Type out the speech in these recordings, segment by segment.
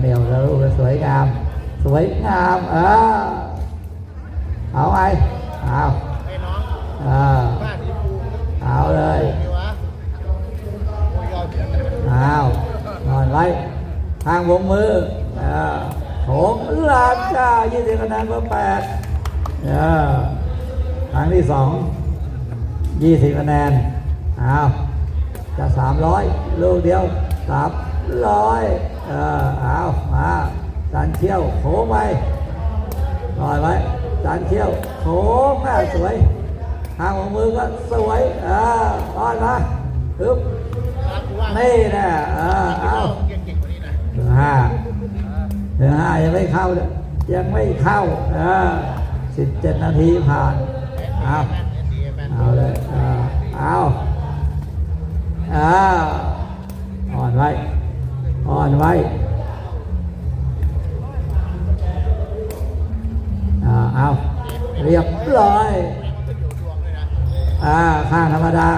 เหนียวแล้วลูกสวยงาม สวยงามเออเอาไงเอาไอ้น้องเออบ้าเอาเลยอ้ยยอดเอานอนไว้ทางวงมือเออโถงลานจ้ายี่สิบคะแนนเบอร์แปดเออครั้งที่สองยี่สิบคะแนนเอาจะสามร้อยลูกเดียวสามร้อย เออเอามาสันเที่ยวโค้งไปลอยไว้สันเที่ยวโค้งอะสวยทางวงมือก็สวยเออลอยมาปึ๊บนี่นะเออเอาเก่งๆกว่านี้นะถึงห้าถึงห้ายังไม่เข้าเลยยังไม่เข้าเออสิบเจ็ดนาทีผ่านเอาเอาเลยเออเอาเอาอ่อนไว้ อ่อนไว้อ่าเอาเรียบร้อยอ่าข้างธรรมดา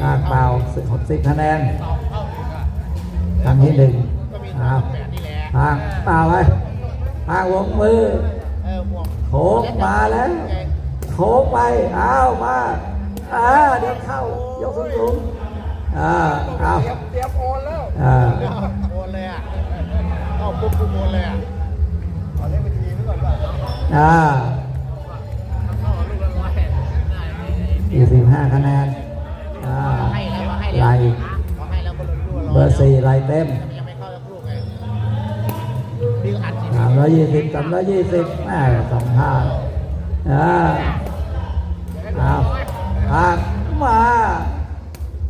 ข้างเปล่าสิบสิบคะแนนข้างอะครั้งที่หนึ่งเอาแปดนี่างเปล่าไว้ทางวงมือโค้งมาแล้วโค้งไปเอามาอ่าเดี๋ยวเข้ายกสูงสูงๆอ่าเอา นแล้วอ่าโอนเลยอะเข้าปุ๊บกูโอนเลยอะขอเล่นบัญชีไว้ก่อนป่ะอ่าเข้าลูกละร้อยได้ไหมยี่สิบห้าคะแนนอ่าให้แล้วมาให้ไหลแล้วขอให้แล้วก็ลุ้นด้วยเบอร์สี่ไหลเต็มยังไม่เข้าสักลูกไงพี่ก็อัดสิสามร้อยยี่สิบสามร้อยยี่สิบแม่สองท่าอ่าเอาทางมา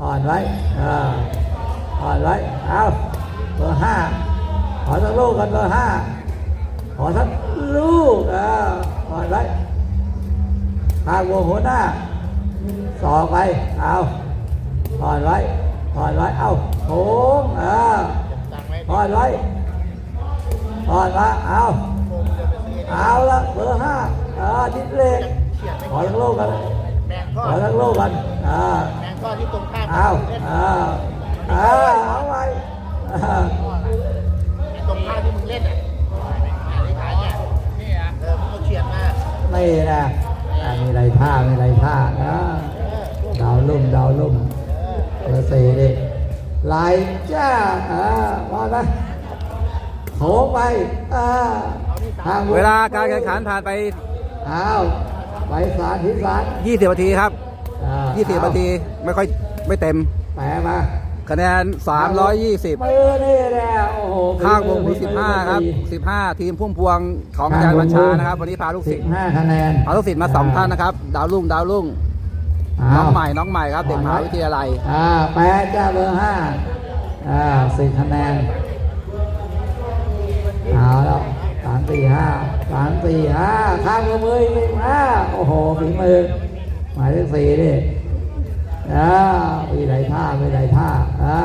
อ่อนไว้อ่า อ่อนไว้เอาเบอร์ห้าขอสักลูกกันเบอร์ห้าขอสักลูกอ่าอ่อนไว้ทางวงหัวหน้าสอไปเอาอ่อนไว้อ่อนไว้เอาโค้งอ่าว้อ่อนไว้อ่อนมาเอาเอาละเบอร์ห้าอ่าดิดเล็กเขียนไม่ขอทั้งโลกกันแมงขอทั้งโลกกันอ่าแมงก็ที่ตรงข้ามเอาอ่า อ่าเอาไว้อ่ตรงข้าที่มึงเล่นอะไอ้ขายเนี่ยนี่อะเออมึงเอาเขียนมาไม่นะอ่ามีไรท่ามีไรท่านะเดาวลุ่มดาวลุ่มเบอร์สี่ดิลายจ้าอ่าว่าไหมโถไปอ่าทางเวลาการแข่งขันผ่านไปเอาไปสารทิศสาร20นาทีครับอ่า20นาทีไม่ค่อยไม่เต็มแปลมา คะแนน 320 มือนี่แหละโอ้โหข้างวงมี15 ครับ 15 ทีมพุ่มพวงของอาจารย์บัญชานะครับ วันนี้พาลูกสิศิบษย์ห้าคะแนน พาลูกศิษย์มาสองท่านนะครับ ดาวรุ่งดาวรุ่งอ้าวน้องใหม่น้องใหม่ครับ เด็กมหาวิทยาลัย อ่าแปดจ้าเบอร์ห้าอ่าสิบคะแนนเอาแล้วสามสี่ห้าสามสี่ห้าข้างมือมืออีกห้าโอ้โหฝีมือหมายเลขสี่ดิ อ่ามีไหลท่ามีไหลท่าอ่า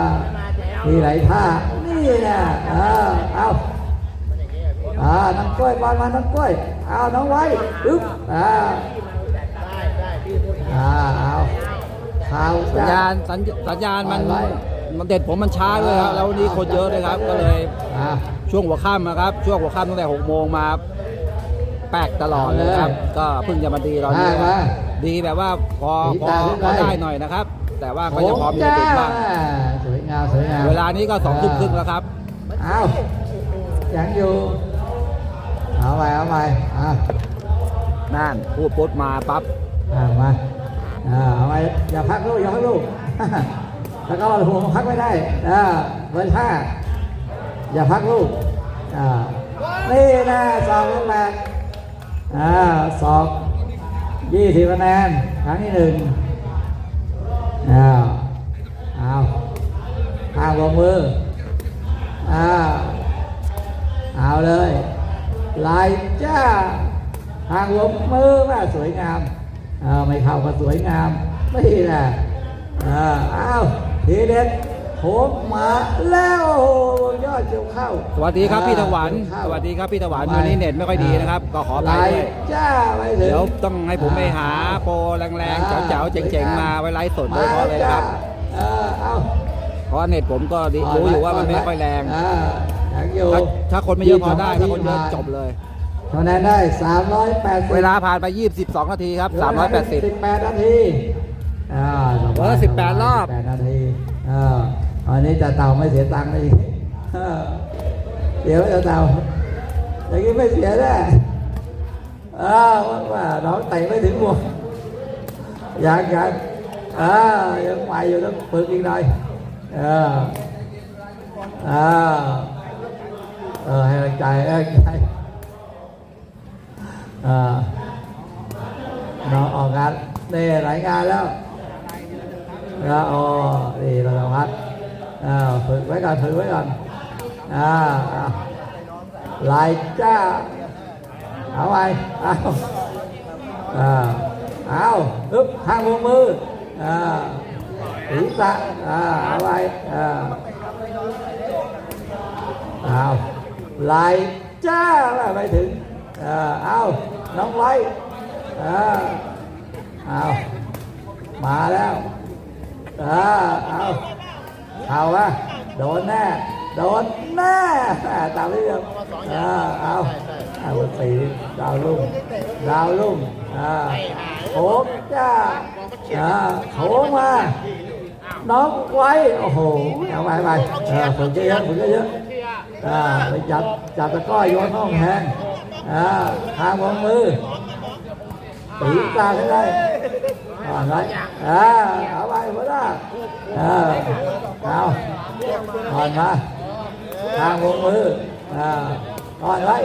มีไหลท่า นี่นะอ่าเอาอ่าน้องกล้วยบอลมาน้องกล้วย เอาน้องไว้ปึ๊บอ่าได้ได้พี่พูดอ่าเอาข่าวสัญญาณสัญสัญญาณมันมันเด็ดผมมันช้าด้วยครับแล้ววันนี้คนเยอะเลยครับ ก็เลยอ่าช่วงหัวค่ำนะครับ ช่วงหัวค่ำตั้งแต่6โมงมาแปลกตลอดเลยครับ ก็เพิ่งจะมาดีตอนนี้ได้ไหมดีแบบว่าพอดีพอตาขึ้นไปพอได้หน่อยนะครับ แต่ว่าก็จะพร้อมจะติดบ้างสวยงามสวยงามเวลานี้ก็สองทุ่มครึ่งแล้วครับเอายังอยู่เอาไปเอาไปอ่านั่นพูดปุ๊บมาปั๊บเอามาอ่าเอาไปอย่าพักลูกอย่าพักลูกแล้วก็หัวพักไม่ได้อ่าเบอร์ห้าอย่าพักลูกอ่านี่นะสองลูกแรกอ่าสอง ยี่สิบคะแนนครั้งที่หนึ่งอ้าวเอาข้างลงมืออ้าวเอาเลยลายจ้าทางลงมือว่าสวยงามเออไม่เข้าก็สวยงามไม่แหละเออเอาทีเด็ดโผล่มาแล้วโอ้โหยอดเกี่ยวเข้าสวัสดีครับพี่ถวันเข้าสวัสดีครับพี่ถวันวันนี้เน็ตไม่ค่อยดีนะครับ ก็ขอไปลายด้วยจ้าไปถึงเดี๋ยวต้องให้ผมไปหาโปรแรงๆเจ๋วๆเจ๋งๆมาไว้ไลฟ์สดโดยเฉพาะเลยนะครับเออเอาเพราะเน็ตผมก็ดีรู้อยู่ว่ามันไม่ค่อยแรงอ่าอยู่ถ้าถ้าคนไม่เยอะพอได้ถ้าคนเยอะจบเลยคะแนนได้ 380 เวลาผ่านไป 22 นาทีครับ 380 18 นาทีอ่าเออ18 รอบ18นาทีอ่า อันนี้จะเต่าไม่เสียตังค์เลยเดี๋ยวจะเต่าอย่างนี้ไม่เสียแน่อ่าวว่าน้องเตะไม่ถึงหมวงยังยังอ่ายังไปอยู่ต้องฝึกอีกหน่อยอ่าอ่าเออให้ใจให้ใจอ่าน้องออกงานได้หลายงานแล้วแล้วอ๋อนี่เราจะพัด มืออ่าศีรษะอ่าเอาไปอ่าเอาลายจ้าไปถึงอ่าเอาน้องไว้อ่าเอามาแล้วอ่า เอาเอาวะโดนแน่โดนแน่อ่าตามเรื่องอ่าเอาเอาสีดาวลุ่งดาวลุ่งอ่าโขงจ้าอ่าโขงมาน้องไว้โอ้โหเอาไปไปเออฝึกเยอะๆฝึกเยอะๆอ่าไปจับจับตะกร้อโยนห้องแทงอ่าทางวงมือ ตีตาให้ได้อ่อนไว้อ่าเอาไปหัวหน้าอ่าเอาอ่อนมาทางวงมืออ่าอ่อนไว้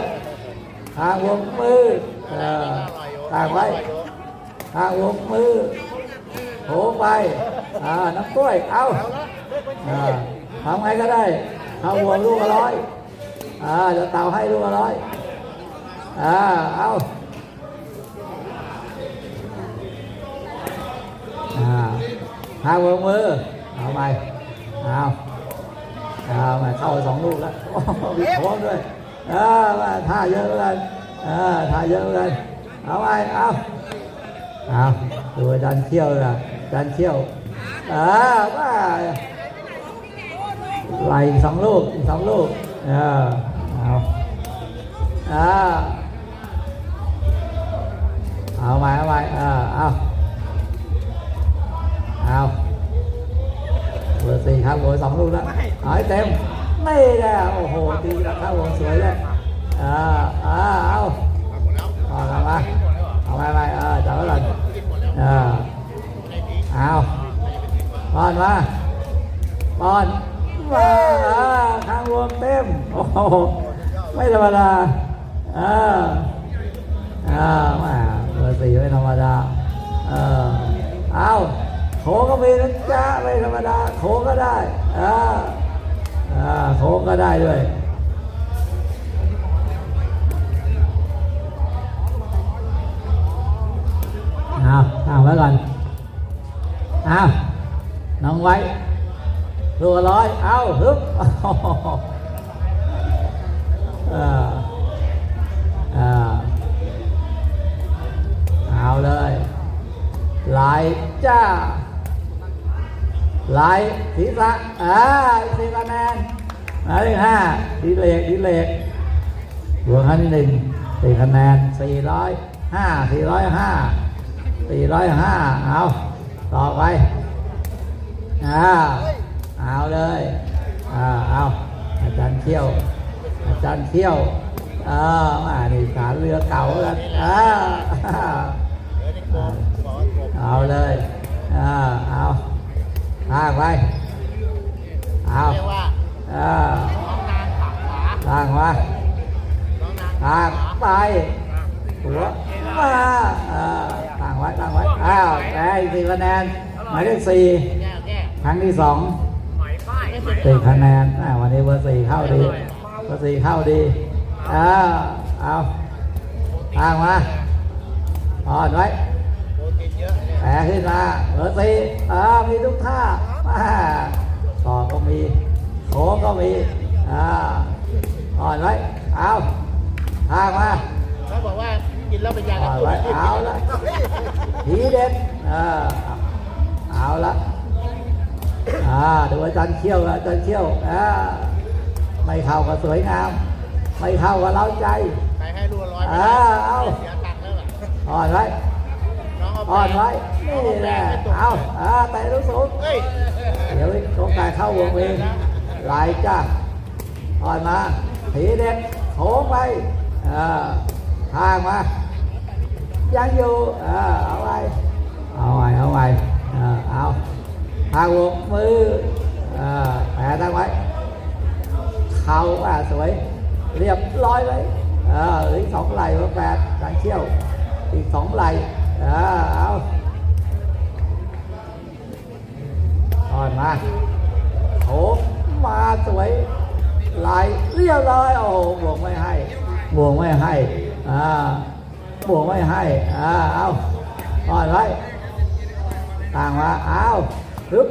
ทางวงมืออ่าทางไว้ทางวงมือโผล่ไปอ่าน้ำกล้วยเอาอ่าทำไงก็ได้เอาวงลูกละร้อยอ่าจะเต่าให้ลูกละร้อยอ่าเอา ทาวงมือ เอาไป เอาเอามาเข้าสองลูกแล้วโอ้โหมีโค้งด้วยเออมาท่าเยอะเหมือนกันเออท่าเยอะเหมือนกันเอาไป เอาเอาดูอาจารย์เที่ยวนะอาจารย์เที่ยวเออว่าไหลสองลูกอีกสองลูกเออเอาเอาเอาไปเอาไปเออเอา เอาเบอร์สี่ครับโอ้ยสองลูกแล้วเอาให้เต็ม ไม่ได้โอ้โหตีราคาหัวสวยเลยอ่าอ่าเอาเอากลับมาเอาไปไปเออจับไว้ก่อนเออเอาป้อนมาป้อนมาอ่าข้างวงเต็มโอ้โหไม่ธรรมดาอ่าอ่ามาเบอร์สี่ไม่ธรรมดาเออเอาโข ก็มีนะจ๊ะไม่ธรรมดาโขก็ได้อ่าอ่าโขก็ได้ด้วยเอาเอาไว้ก่อนเอาน้องไว้ตัวร้อยเอาฮึบเออเออเอาเลยลายจ้า ลายศีรษะอ่าสี่คะแนนหมายเลขห้าดีเลกดีเลกรวมขั้นที่หนึ่งสี่คะแนนสี่ร้อยห้าสี่ร้อยห้าสี่ร้อยห้าเอาต่อไปอ่าเอาเลยอ่าเอาอาจารย์เที่ยว อาจารย์เที่ยวอ่ามานี่สารเรือเก่าแล้วอ่าเอาเลยอ่าเอา พากไปเอาเรียกว่าอ่าน้องนางขาขวาทางมาน้องนางทางไปหัวมาอ่างไว้ตั้งไว้อ้าวแพ้สี่คะแนนหมายเลขสี่ครั้งที่สองหมายป้ายสี่คะแนนอ่าวันนี้เบอร์สี่เข้าดีเบอร์สี่เข้าดีอ่าเอาทางมาอ่อนไว้ แผลขึ้นมาเบอร์สี่อ่ามีทุกท่ามาต่อก็มีโค้งก็มีอ่าอ่อนไว้เอาทางมาเขาบอกว่ากินแล้วเป็นยาอ่กอระนตุ้นไว้เอาละทีเด็ดอ่าเอาละอ่าดูอาจารย์เขี้ยวอาจารย์เขี้ยวอ่าไม่เข้าก็สวยงาม ไม่เข้าก็เล้าใจไปให้รัวร้อยอ่าเอาเสียตังค์แล้วอะอ่อนไว้น้ อ่อนไว้นี่แหละเอาอ่าแต่ลูกสูงเดี๋ยวโอกาสเข้าวงเองหลายจ้าอ่อนมาถีเด็ดโค้งไปอ่าทางมายังอยู่อ่าเอาไว้เอาไว้เอาไว้อ่าเอาทางวงมืออ่าแผลตั้งไว้เข่าอ่าสวยเรียบร้อยเลยอ่าหลืออีกสองไหล่ว่าแปดการเชี่ยวอีกสองไหล่ อ่าเอาอ่อนมาโอ้มาสวยไหลเรียบร้อยโอ้โหบวกไม่ให้บวกไม่ให้อ่าบวกไม่ให้อ่าเอาอ่อนไว้ต่างมาเอาปึ๊บ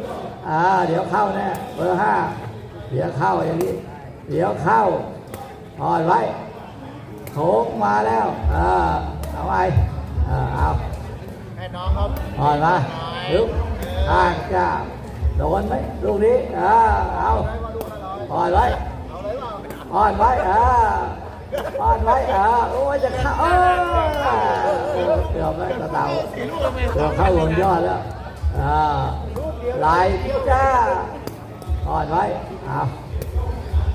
อ่าเดี๋ยวเข้าแน่เบอร์ห้าเดี๋ยวเข้าอย่างนี้ เดี๋ยวเข้าอ่อนไว้โค้งมาแล้วอ่าเอาไว้อ่าเอา ให้น้องเขาอ่อนมาลุกข้างจ้าโดนไหมลูกนี้อ่าเอาอ่อนไว้เอาเลยเปล่าอ่อนไว้อ่าอ่อนไว้อ่าโอ้ยจะเข้าเออเกือบแล้วกระเต่าสี่ลูกแล้วไม่เกือบเข้าวงยอดแล้วอ่าไหลจ้าอ่อนไว้เอา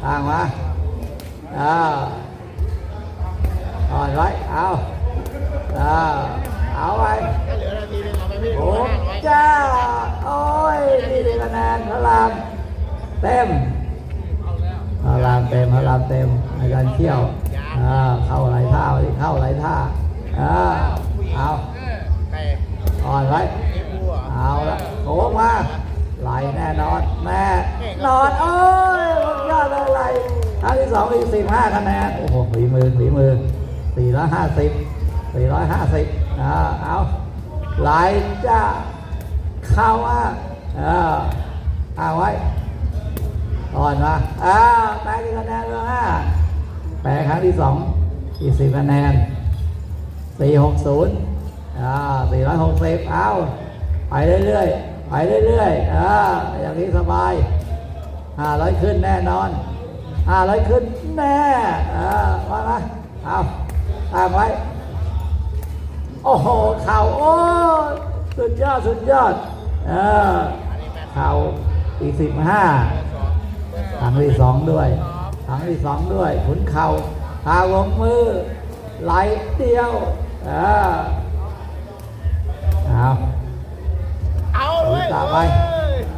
ทางมาอ่าอ่อนไว้เอาอ่า เอาไปโอ้ห้าร้อยจ้า โอ้ยนี่ดีคะแนนพระรามเต็มพระรามเต็มพระรามเต็มในการเที่ยวเข้าไหลท่าเข้าไหลท่าเอาก่อ่อนไว้เอ็มบัวเอาละโค้งมาไหลแน่นอนแม่นอนโอ้ยยอดเลยไหลครั้งที่สองอีกสิบห้าคะแนนโอ้โหฝีมือฝีมือสี่ร้อยห้าสิบสี่ร้อยห้าสิบ เอาไหลจ้าเข้ามาเออเอาไว้อ่อนมาอ้าวแปดคะแนนแล้วฮะแปดครั้งที่สองอีกสิบคะแนนสี่หกศูนย์อ่าสี่ร้อยหกสิบเอาไปเรื่อยๆไปเรื่อยๆอ่าอย่างนี้สบายห้าร้อยขึ้นแน่นอนห้าร้อยขึ้นแน่อ่าว่ามาเอาตามไว้ โอ้โหเข่าโอ้ยสุดยอดสุดยอดเออเข่าอีกสิบห้าครั้งที่สองด้วยครั้งที่สองด้วยขุนเข่าหาวงมือ ไหลเดียวเออเอาเอาเลยตามไป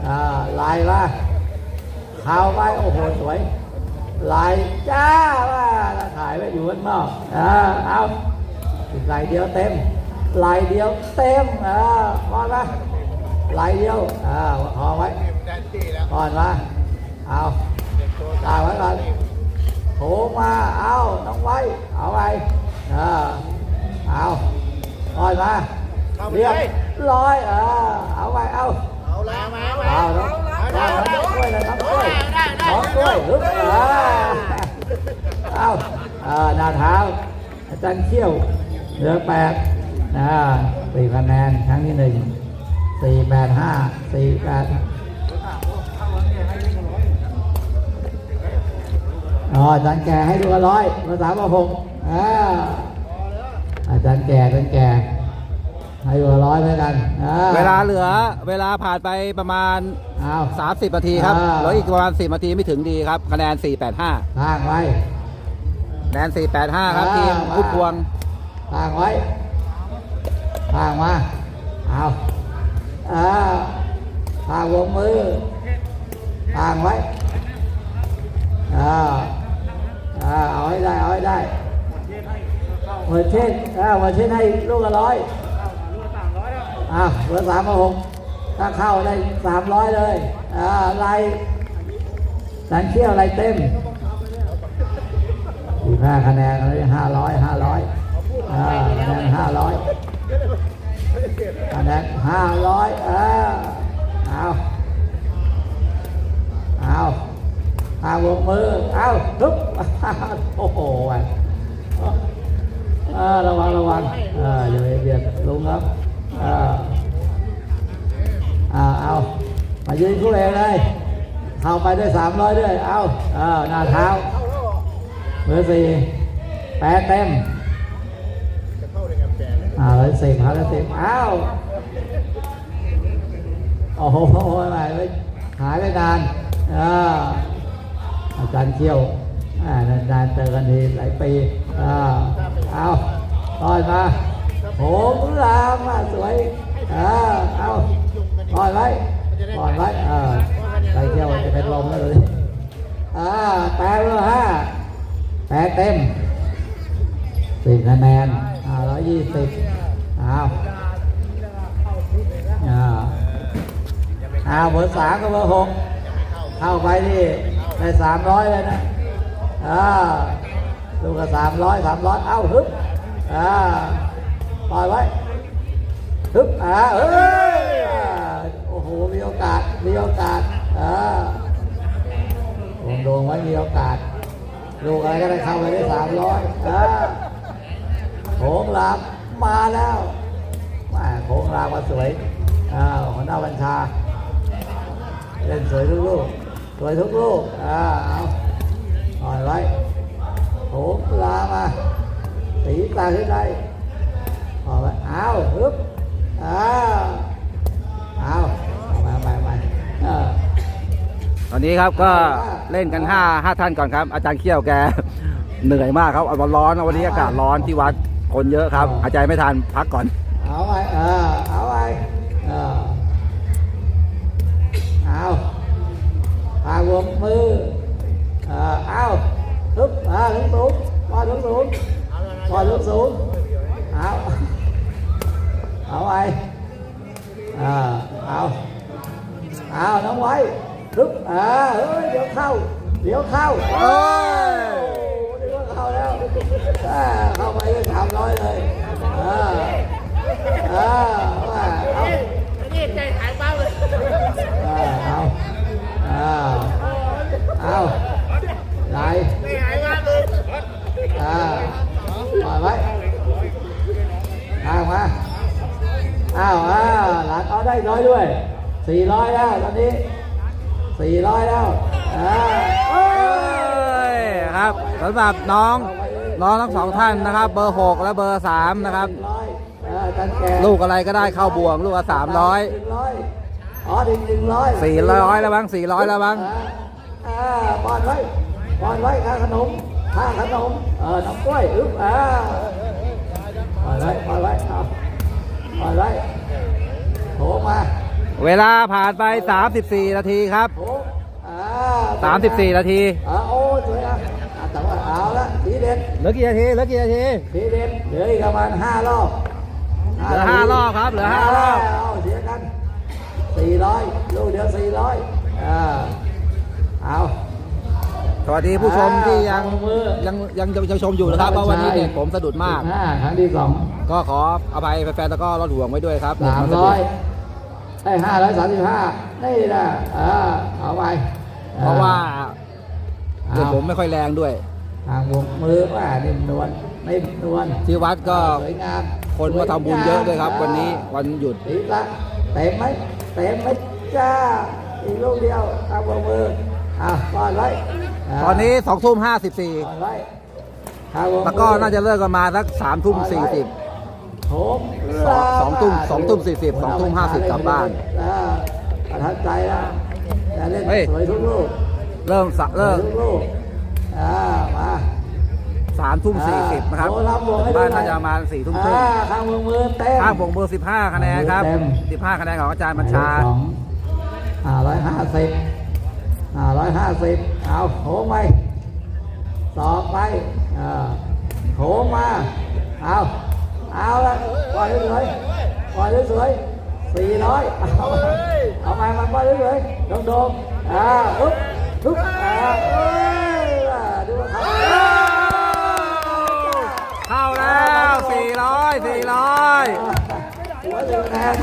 อ่าไหลมาเข่าไปโอ้โหสวยไหลจ้าว่าถ่ายไว้อยู่ข้างนอกอ่าเอาอีกไหลเดียวเต็ม ไหลเดียวเต็มอ่าพอละไหลเดียวอ่าพอไว้แดนตี้แล้วก่อนมาเอาเด็กโตตายไว้ก่อนโผล่มาเอาน้องไว้เอาไว้อ่าเอาก่อนมาเรียบร้อยเออเอาไว้เอาเอาแล้วมาเอาน้องเอาน้องกล้วยเลยน้องกล้วยน้องกล้วยฮึบอ่าเอาเออหน้าเท้าอาจารย์เขี้ยวเหลือแปด นะสี่คะแนนครั้งที่หนึ่งสี่แปดห้าสี่แปดอ๋ออาจารย์แก่ให้ดูกันร้อยภาษาประพงอ่าอาจารย์แก่อาจารย์แก่ให้ดูกันร้อยเหมือนกันอ่เวลาเหลือเวลาผ่านไปประมาณเอา30นาทีครับอ่าเหลืออีกประมาณ10นาทีไม่ถึงดีครับคะแนน 485ทางไว้ คะแนน485 ครับอ่าทีมพุทธพวงทางไว้ ทางมาเอาอ่าทางวงมือทางไว้อ่าอ่าเอาให้ได้เอาให้ได้หมือนเช่นอ่าหมือนเช่นให้ลูกละร้อยอ่าเหลือสามมาหกถ้าเข้าได้สามร้อยเลยอ่าไรสันเชี่ยวอะไรเต็มสี่ห้าคะแนนเลยห้าร้อยห้าร้อย ห้าร้อยเออเอาเอาเอาวงมือเอาทุบโอ้โหอ่ระวังระวังเอออย่าไปเบียดลุงครับเออเอาเอามายืนคู่เองเลยเข้าไปด้วยสามร้อยด้วยเอาเออหน้าเท้าเบอร์สี่แปดเต็มจะเข้าแพงอ่าร้อยสิบห้าร้อยสิบอ้าว โอ้โหอะไรไม่หายไปนานอาจารย์เที่ยวอานานๆเจอกันทีหลายปีอ่าเอาต่อยมาโหมรามอะสวยอ่าเอาต่อยไว้ต่อยไว้อ่าใจเที่ยวจะเป็นลมแล้วเลยอ่าแปดเลยห้าแปดเต็มสิบคะแนนอ่าร้อยยี่สิบอ้าว อ้าวเบอร์สามกับเบอร์หกเข้าไปนี่ได้สามร้อยเลยนะอ่าลูกก็สามร้อยสามร้อยเอ้าฮึบอ่าปล่อยไว้ฮึบอ่าเอ้ยอ่าโอ้โหมีโอกาสมีโอกาสอ่าผมดวงไว้มีโอกาสลูกอะไรก็ได้เข้าไปได้สามร้อยอ่าโขงรามมาแล้วแมาโขงรามมาสวยอ่าหัวหน้าบัญชา เล่นสวยทุกลูกสวยทุกลูกอ่าเอาปล่อยไว้โขงรามมาสีตาขึ้นได้ปล่อยไว้เอาฮึบอ้าวเอาเอามาไปไปเออตอนนี้ครับก็เล่นกัน5 5ท่านก่อนครับ อาจารย์เขี้ยวแก เหนื่อยมากครับเอาร้อนนะวันนี้อากาศร้อนที่วัดคนเยอะครับหายใจไม่ทันพักก่อน เอาไว้เออเอาไว้เออ เอาพาวงมือเออเอาลุกอ่าลุกสูงปล่อยลุกสูงปล่อยลุกสูงเอาเอาไว้เออเอาเอาน้องไว้ลุกอ่าเฮ้ยเดี๋ยวเข้า เดี๋ยวเข้าโอ้ยเดี๋ยวเข้าแล้วเข้าไปได้สามร้อยเลยอ่าอ่า อ่าเอาไหนไหลอ่าปล่อยไว้เอามาอ้าวอ้าวหลานเอาได้น้อยด้วยสี่ร้อยแล้วตอนนี้สี่ร้อยแล้วอ่าเอ้ยครับสำหรับน้องน้องทั้งสองท่านนะครับ เบอร์6และเบอร์3นะครับร้อยลูกอะไรก็ได้เข้าบ่วง ลูกละ300หนึ่งร้อย อ๋อถึงหนึ่งร้อย400แล้วบ้าง400แล้วบ้างอ่าบอลไว้บอลไว้ค่าขนมค่าขนมเออน้ำกล้วยอึ๊บอ่าบอลไว้บอลไว้เอาบอลไว้โถมา เวลาผ่านไป 34 นาทีครับโถอ่า34 นาทีอ่าโอ้สวยอะอ่าแต่ว่าเอาละสีเด็ดเหลือกี่นาทีเหลือกี่นาทีสีเด็ดเหลืออีกประมาณห้ารอบเหลือห้ารอบครับเหลือห้ารอบเอาเสียกัน สี่ร้อยลูกเดียวสี่ร้อยอ่าเอาสวัสดีผู้ชมที่ยังเอามือยังยังยังชมอยู่นะครับเพราะวันนี้เนี่ยผมสะดุดมากห้าครั้งที่สองก็ขออภัยแฟนๆแล้วก็รถห่วงไว้ด้วยครับสามร้อยได้ห้าร้อยสามสิบห้านี่นะเออเอาไปเพราะว่าเอาเดี๋ยวผมไม่ค่อยแรงด้วยทางวงมือว่านิ่มนวลนิ่มนวลที่วัดก็สวยงามคนมาทำบุญเยอะด้วยครับ วันนี้วันหยุดดีละเต็มไหม เต็มไหมจ้าอีกลูกเดียวทางวงมืออะปล่อยไว้าตอนนี้2ทุ่มปล่อยไว้ทางวง54มืแล้วก็น่าจะเลิกกันมาสัก3ทุ่ม40โถมสองสองทุ่มสองทุ่มสี่สิบสองทุ่มห้าสิบกลับบ้านอ่ประทับใจนะแต่เล่นเฮ้ยสวยทุกลูกเริ่มสะเลิก สวยทุกลูกอ่ามา3ทุ่ม40นะครับโอ้รับวงให้ดูบ้านหน่น่าอยจะประมาณ4ทุ่มครึ่งอ่าข้างมือมือเต็มข้างบงเบอร์15คะแนนครับเต็ม15คะแนนของอาจารย์บัญชาสองอ่าร้อยห้าสิบอ่าร้อยห้าสิบเอาโถมไปสอบไปอ่าโถมมาเอาเอาละปล่อยสวยๆปล่อยสวยๆสี่ร้อยเอาเอาไปมันปล่อยสวยๆโดมๆอ่าปุ๊บปุ๊บอ่าเอ้ยอ่าดูว่าเขา เข้า แล้ว400 400หัวหนึ่งคะแนน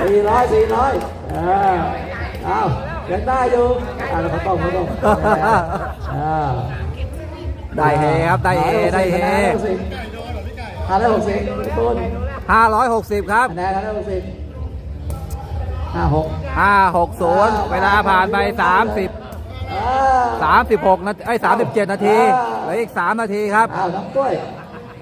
สี่ร้อยสี่ร้อยเออเอายังได้อยู่อ่าแล้วเขาต้องเขาต้องเออได้เฮครับได้เฮได้เฮห้าร้อยหกสิบต้น560ครับคะแนนห้าร้อยหกสิบห้าหกห้าหกศูนย์เวลาผ่านไปสามสิบอ่าสามสิบหกนาทีไอ้สามสิบเจ็ดนาทีเหลืออีกสามนาทีครับอ้าวน้ำกล้วย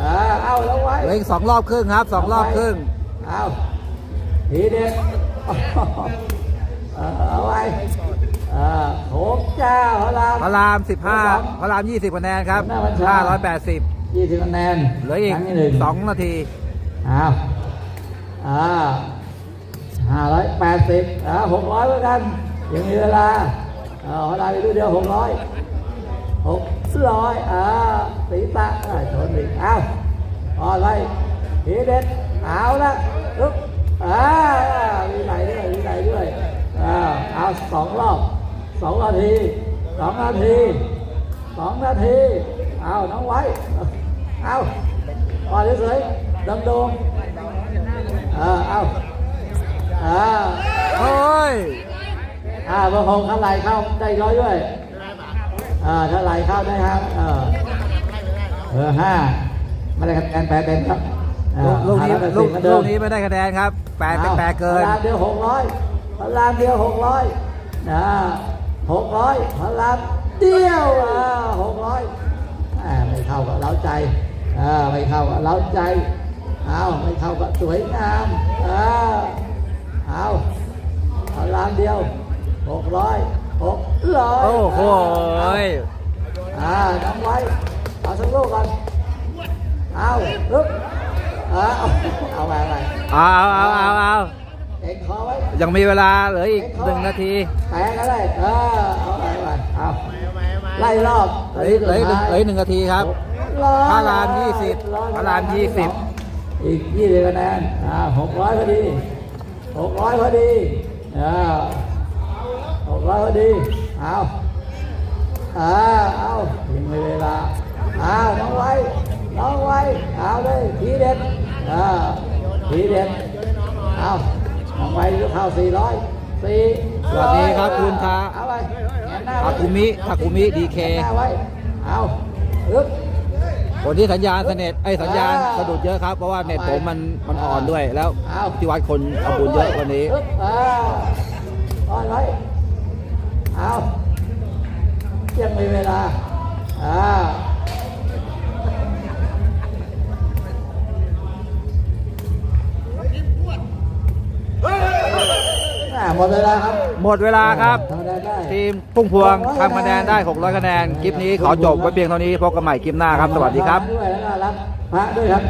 อ่าไอ้เข้าไปมันเข้าไปได้ยังไงโอ้โหเอาเดี๋ยวเดี๋ยวเอาไว้อ่าก่อนไว้ก่อนเอาไว้เหลือมันสองรอบครึ่งสองรอบครึ่งเอาอ่าก่อนไว้อ่าเอาแล้วไว้เหลืออีกสองรอบครึ่งครับสองรอบครึ่งเอาทีเด็ดเอาเอาไว้เออโหกเจ้าพระรามพระรามสิบห้าพระรามยี่สิบคะแนนครับห้าร้อยแปดสิบยี่สิบคะแนนเหลืออีกครั้งที่หนึ่งสองนาทีเอาอ่าห้าร้อยแปดสิบอ่าหกร้อยเหมือนกันยังมีเวลาเอาพระรามอีกรูปเดียวหกร้อยหก ร้อยอ่าสีตาอ่าชนอีกเอาพอไว้ทีเด็ดเอาละอึ๊บอ่ามีไหนด้วยมีไหนด้วยอ่าเอาสองรอบส องนาทีสองนาทีสองนาทีเอาน้องไว้เอาพอเฉยๆดำดงเออเอาอ่าโอ้ยอ่าบางคนเขาไหลเข้าได้ร้อยด้วยอ่าถ้าไหลเข้าได้ห้าเออเออห้าไม่ได้คะแนนแปดเต็มครับอ่าลูกนี้ห้าร้อยแปดลูสิกบเหมือนเดิลูมกนี้ไม่ได้คะแนนครับแปดเป็นแปดเกินพลานเดียวหกร้อยพลานเดียวหกร้อยนะหกร้อยพลานเดียวอ่าหกร้อยอ่าไม่เข้ากับเราใจอ่าไม่เข้ากับเราใจเอาไม่เข้ากับสวยงามอ่าเอาพลานเดียวหกร้อย หกร้อยโอ้โหอ่าน้องไว้เอาสักลูกก่อนเอาลุกอ่าเอาเอาไปเอาไปเอาเอาเอาเอาเอ็งคอไว้ยังมีเวลาเหลืออีกหนึ่งนาทีแปะก็ได้เออเอาไปเอาไปเอาไล่รอบเหลืออีกเหลืออีกหนึ่งเหลืออีกหนึ่งนาทีครับร้อยพระรามยี่สิบอยพระรามยี่สิบอีกยี่สิบคะแนนอ่าหกร้อยพอดีหกร้อยพอดีอ่า หกร้อยพอดีเอาอ่าเอายิงเวลาเอาน้องไว้น้องไว้เอาเลยทีเด็ดอ่าทีเด็ดเอาน้องไว้ยกเข้าสี่ร้อยสี่สวัสดีครับคุณทาเอาไปแหนหน้าทาไว้คุมิทาคุมิดีเคแหนหน้าไว้เอาอึ๊บคนที่สัญญาณเสน็จไอ้ยสัญญาณสะดุดเยอะครับ เพราะว่าเน็ตผมมันมันอ่อนด้วยแล้วที่วัดคนเอาบุญเยอะวันนี้อึ๊บอ่าอ่อนไว้ เอายังมีเวลาอ่าอ่าหมดเวลาครับ หมดเวลาครับทำได้ได้ทีมพุ่งพวงทำคะแนนได้ 600 คะแนน คลิปนี้ขอจบไว้เพียงเท่านี้พบกันใหม่คลิปหน้าครับ สวัสดีครับด้วยแล้วก็รับพระด้วยครับ